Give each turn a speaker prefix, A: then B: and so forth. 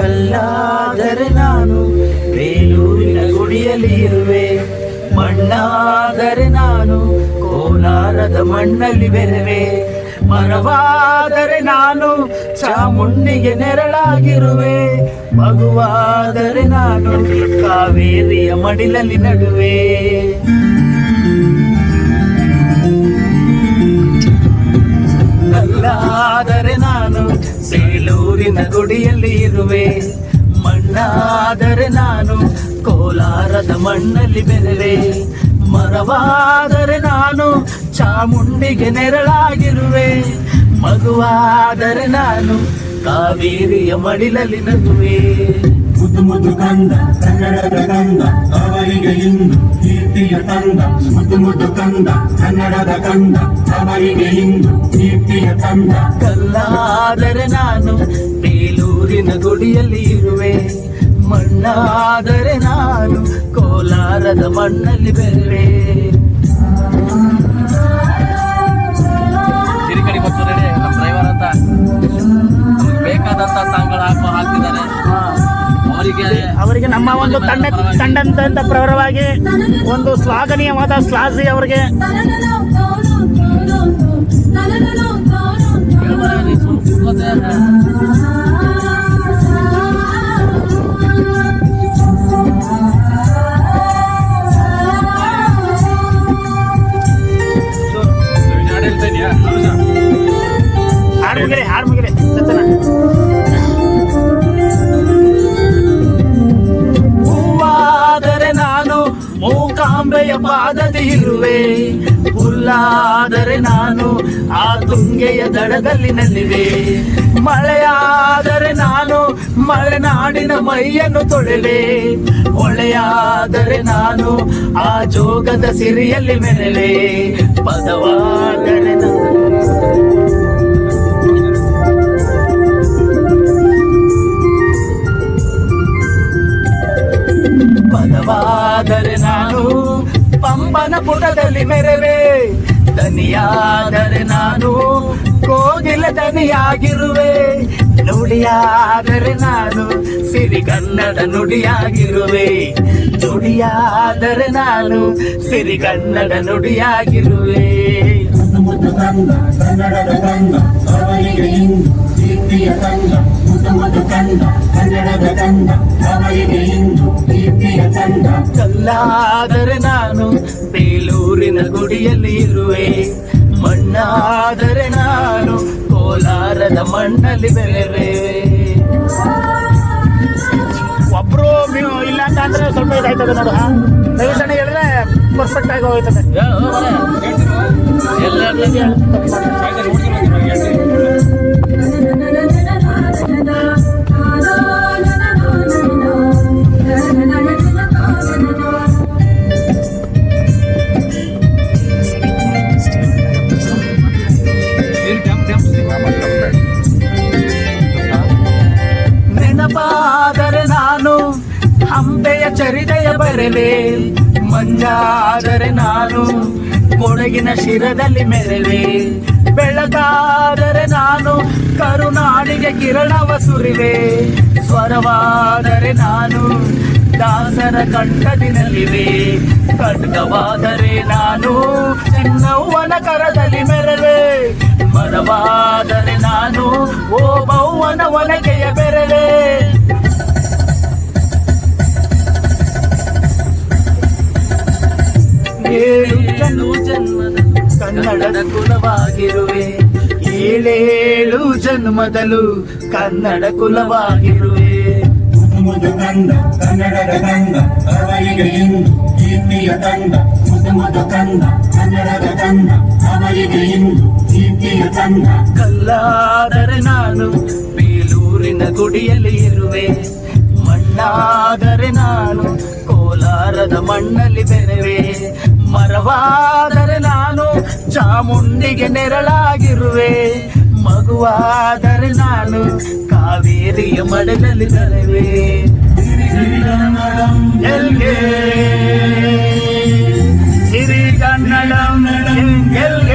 A: ಕಲ್ಲಾದರೆ ನಾನು ಬೇಲೂರಿನ ಗುಡಿಯಲ್ಲಿ ಇರುವೆ. ಮಣ್ಣಾದರೆ ನಾನು ಕೋಲಾರದ ಮಣ್ಣಲ್ಲಿ ಬೆರೆವೆ. ಮರವಾದರೆ ನಾನು ಚಾಮುಂಡಿಗೆ ನೆರಳಾಗಿರುವೆ. ಮಗುವಾದರೆ ನಾನು ಕಾವೇರಿಯ ಮಡಿಲಲ್ಲಿ ನಡುವೆ. ಕಲ್ಲಾದರೆ ನಾನು ಬೇಲೂರಿನ ಗುಡಿಯಲ್ಲಿ ಇರುವೆ. ಮಣ್ಣಾದರೆ ನಾನು ಕೋಲಾರದ ಮಣ್ಣಲ್ಲಿ ಬೆರೆವೆ ಮರವಾದರೆ ನಾನು ಚಾಮುಂಡಿಗೆ ನೆರಳಾಗಿರುವೆ. ಮಗುವಾದರೆ ನಾನು ಕಾವೇರಿಯ ಮಡಿಲಲ್ಲಿ ನಗುವೆ.
B: ಮುದ್ದು ಮುದ್ದು ಕಂದ ಕನ್ನಡದ ಕಂದ ಅವರಿಗೆ ಇಂದು ಕೀರ್ತಿಯ ತಂದ. ಮುದ್ದು ಮುದ್ದು ಕಂದ ಕನ್ನಡದ ಕಂದ ಅವರಿಗೆ ಇಂದು ಕೀರ್ತಿಯ ತಂದ.
A: ಕಲ್ಲಾದರೆ ನಾನು ಗುಡಿಯಲ್ಲಿ ಇರುವೆ. ಮಣ್ಣಾದರೆ ನಾನು ಕೋಲಾರದ ಮಣ್ಣಲ್ಲಿ ಬೆರುವೆ.
C: ಹಿರಿಕಡಿ ಮತ್ತು ನಮ್ಮ ಡ್ರೈವರ್ ಅಂತ. ಬೇಕಾದಂತ ಸಾಂಗ್ಗಳು ಹಾಕೋ ಹಾಕ್ತಿದ್ದಾರೆ. ಅವರಿಗೆ
D: ಅವರಿಗೆ ನಮ್ಮ ಒಂದು ತಂಡ ತಂಡದ ಪ್ರವರವಾಗಿ ಒಂದು ಶ್ಲಾಘನೀಯವಾದ ಶ್ಲಾಘಿ ಅವರಿಗೆ.
A: ಪಾದದಿ ಇರುವೆ. ಹುಲ್ಲಾದರೆ ನಾನು ಆ ತುಂಗೆಯ ದಡದಲ್ಲಿ ನಲ್ಲಿವೆ ಮಳೆಯಾದರೆ ನಾನು ಮಲೆನಾಡಿನ ಮೈಯನ್ನು ತೊಳೆವೆ. ಹೊಳೆಯಾದರೆ ನಾನು ಆ ಜೋಗದ ಸಿರಿಯಲ್ಲಿ ಮೆರಳೆ ಪದವಾದರೆ ಪದವಾದರೆ ನಾನು ಪಂಪನ ಪುಟದಲ್ಲಿ ಮೆರವೆ. ದನಿಯಾದರೆ ನಾನು ಕೋಗಿಲ ದನಿಯಾಗಿರುವೆ. ನುಡಿಯಾದರೆ ನಾನು ಸಿರಿಗನ್ನಡ ನುಡಿಯಾಗಿರುವೆ. ನುಡಿಯಾದರೆ ನಾನು ಸಿರಿಗನ್ನಡ ನುಡಿಯಾಗಿರುವೆ.
B: ಮುದ್ದು ಕನ್ನಡದ ಕನ್ನಡ ಕನ್ನಡದ ಕನ್ನಡ ಕನ್ನಡದ ಕನ್ನಡ ಅವರಿಗೆ ಇಂದು.
A: ಕಲ್ಲಾದರೆ ನಾನು ಬೇಲೂರಿನ ಗುಡಿಯಲ್ಲಿ ಇರುವೆ. ಮಣ್ಣಾದರೆ ನಾನು ಕೋಲಾರದ ಮಣ್ಣಲ್ಲಿ ಬೆರೆವೆ
D: ಒಬ್ರು ನೀವು ಇಲ್ಲ ಅಂತ ಅಂದ್ರೆ ಸ್ವಲ್ಪ ಇದಾಯ್ತದೆ ನೋಡು ರವಿಸಣ್ಣ ಹೇಳಿದ್ರೆ ಪರ್ಫೆಕ್ಟ್ ಆಗಿ ಹೋಗ್ತದೆ
A: ಬರವೆ ಮಂಜಾದರೆ ನಾನು ಕೊಡಗಿನ ಶಿರದಲ್ಲಿ ಮೆರೆವೆ ಬೆಳಗಾದರೆ ನಾನು ಕರುನಾಡಿಗೆ ಕಿರಣವ ಸುರಿವೆ ಸ್ವರವಾದರೆ ನಾನು ದಾಸರ ಕಂಠದಿನಲ್ಲಿವೆ. ಖಡ್ಗವಾದರೆ ನಾನು ಚಿನ್ನವ್ವನ ಕರದಲ್ಲಿ ಮೆರವೆ ಮರವಾದರೆ ನಾನು ಓ ಬೌವನ ಒನಕೆಯ ಬೆರವೆ ಏಳು ಜನ್ಮದ ಕನ್ನಡದ ಕುಲವಾಗಿರುವೆ. ಏಳೇಳು ಜನ್ಮದಲು ಕನ್ನಡ ಕುಲವಾಗಿರುವೆ.
B: ಮುದ್ದು ಕಂದ ಕನ್ನಡದ ಕಂದ ಅವರಿಗೆ ಇಂದು ಕೀರ್ತಿಯ ತಂದ. ಮುದ್ದು ಮುದ್ದು ಕಂದ ಕನ್ನಡದ ಕಂದ ಅವರಿಗೆ ಇಂದು ಕೀರ್ತಿಯ ತಂದ.
A: ಕಲ್ಲಾದರೆ ನಾನು ಬೇಲೂರಿನ ಗುಡಿಯಲ್ಲಿ ಇರುವೆ. ಮಣ್ಣಾದರೆ ನಾನು ಕೋಲಾರದ ಮಣ್ಣಲ್ಲಿ ಬೆರೆವೆ. ಮರವಾದರೆ ನಾನು ಚಾಮುಂಡಿಗೆ ನೆರಳಾಗಿರುವೆ. ಮಗುವಾದರೆ ನಾನು ಕಾವೇರಿಯ ಮಡಲಲ್ಲಿ ಬೆರೆವೆ. ಎಲ್ಗೆ ಕನ್ನಡ ಎಲ್ಗೆ.